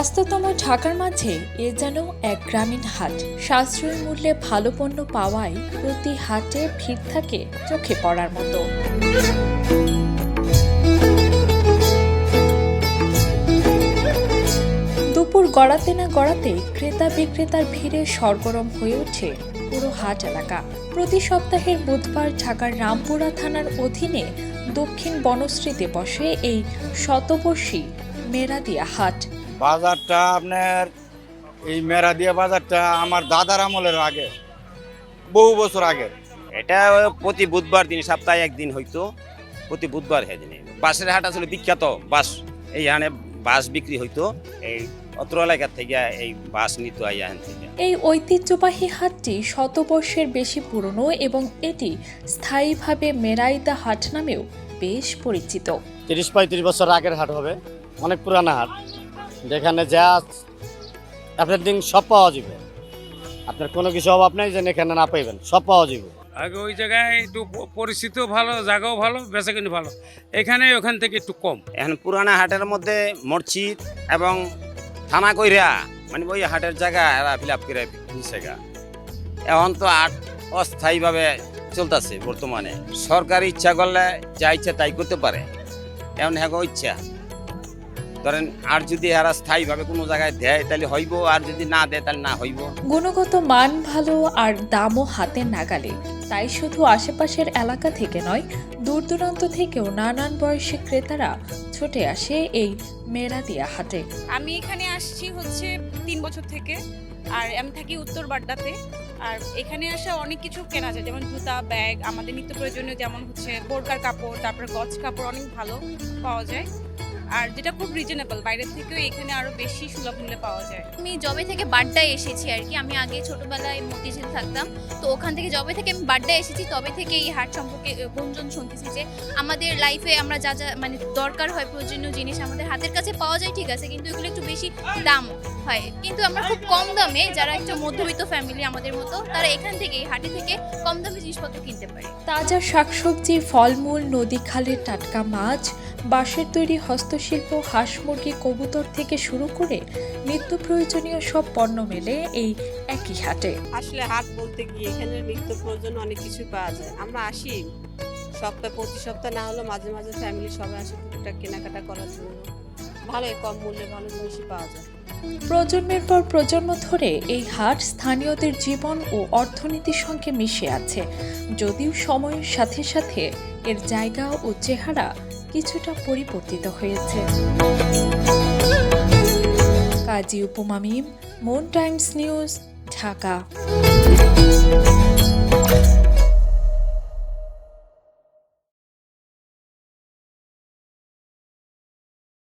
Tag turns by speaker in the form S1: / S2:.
S1: ব্যস্ততম ঢাকার মাঝে এ যেন এক গ্রামীণ হাট। সাশ্রয়ী মূল্যে ভালো পণ্য পাওয়ায় প্রতি হাটে ভিড় থাকে চোখে পড়ার মতো। দুপুর গড়াতে না গড়াতে ক্রেতা বিক্রেতার ভিড়ে সরগরম হয়ে ওঠে পুরো হাট এলাকা। প্রতি সপ্তাহের বুধবার ঢাকার রামপুরা থানার অধীনে দক্ষিণ বনশ্রীতে বসে এই শতবর্ষী মেরাদিয়া হাট।
S2: বাজারটা আপনার এই মেরাদিয়া বাজারটা আমার দাদার আমলের আগে বহু বছর আগে।
S3: এটা প্রতি বুধবার দিন সপ্তাহে একদিন হইতো প্রতি বুধবার হ্যাঁ দিনে বাঁশের হাট আসলে বিখ্যাত বাঁশ এইখানে বাঁশ বিক্রি হইতো এই অত্র এলাকা থেকে এই বাস নিত থেকে।
S1: এই ঐতিহ্যবাহী হাটটি শতবর্ষের বেশি পুরনো এবং এটি স্থায়ীভাবে মেরাইদা হাট নামেও বেশ পরিচিত।
S4: তিরিশ পঁয়ত্রিশ বছর আগের হাট হবে অনেক পুরানা হাট। যেখানে যা আপনার দিন সব পাওয়া যাবে। আপনার কোনো কিছু অভাব নেই যেন এখানে না পাইবেন সব পাওয়া যাবে।
S5: আগে ওই জায়গায় একটু প- পরিস্থিতিও ভালো জায়গাও ভালো বেচা কিনি ভালো। এখানে ওখান থেকে একটু কম।
S3: এখন পুরানা হাটের মধ্যে মসজিদ এবং থানা কইরা মানে ওই হাটের জায়গা এরা ফিল আপ করে নিছে এখন তো হাট অস্থায়ীভাবে চলতেছে বর্তমানে। সরকার ইচ্ছা করলে যা ইচ্ছা তাই করতে পারে। এখন হ্যাঁ ইচ্ছা। ধরেন আর যদি এরা স্থায়ীভাবে কোনো জায়গায় দেয় তাহলে হইব আর যদি না দেয় তাহলে না হইব।
S1: গুণগত মান ভালো আর দামও হাতের নাগালে। তাই শুধু আশেপাশের এলাকা থেকে নয় দূর দূরান্ত থেকেও নানান বয়সী ক্রেতারা ছুটে আসে এই মেরাদিয়া হাটে।
S6: আমি এখানে আসছি হচ্ছে তিন বছর থেকে আর আমি থাকি উত্তর বাড্ডাতে। আর এখানে আসা অনেক কিছু কেনা যায় যেমন জুতা ব্যাগ আমাদের নিত্য প্রয়োজনীয় যেমন হচ্ছে বোরকার কাপড় তারপর গজ কাপড় অনেক ভালো পাওয়া যায়। আর যেটা খুব রিজনেবল বাইরের থেকেও এখানে আরও বেশি সুলভ মূল্যে পাওয়া যায়।
S7: আমি জবে থেকে বাড্ডায় এসেছি আর কি। আমি আগে ছোটবেলায় মতিঝিল থাকতাম। তো ওখান থেকে জবে থেকে আমি বাড্ডায় এসেছি। তবে থেকে এই হাট সম্পর্কে গুঞ্জন শুনতেছি যে আমাদের লাইফে আমরা যা যা মানে দরকার হয় প্রয়োজনীয় জিনিস আমাদের হাতের কাছে পাওয়া যায় ঠিক আছে, কিন্তু এগুলো একটু বেশি দাম। হয়। কিন্তু আমরা খুব কম দামে যারা একটা মধ্যবিত্ত ফ্যামিলি আমাদের মতো তারা এখান থেকে হাটে থেকে কম দামে জিনিসপত্র কিনতে পারে।
S1: তাজা শাকসবজি ফলমূল নদী খালের টাটকা মাছ বাঁশের তৈরি হস্তশিল্প হাঁস মুরগি কবুতর থেকে শুরু করে নিত্য প্রয়োজনীয় সব পণ্য মেলে এই একই হাটে।
S8: আসলে হাট বলতে গিয়ে এখানে নিত্য প্রয়োজন অনেক কিছু পাওয়া যায়। আমরা আসি সপ্তাহ প্রতি সপ্তাহ না হলেও মাঝে মাঝে ফ্যামিলি সবাই আসে টুকটাক কেনাকাটা করার জন্য। ভালোই কম মূল্যে ভালো জিনিসই পাওয়া যায়।
S1: প্রজন্মের পর প্রজন্ম ধরে এই হাট স্থানীয়দের জীবন ও অর্থনীতির সঙ্গে মিশে আছে। যদিও সময়ের সাথে সাথে এর জায়গা ও চেহারা কিছুটা পরিবর্তিত হয়েছে। কাজী উপমামিম মুন টাইমস নিউজ, ঢাকা।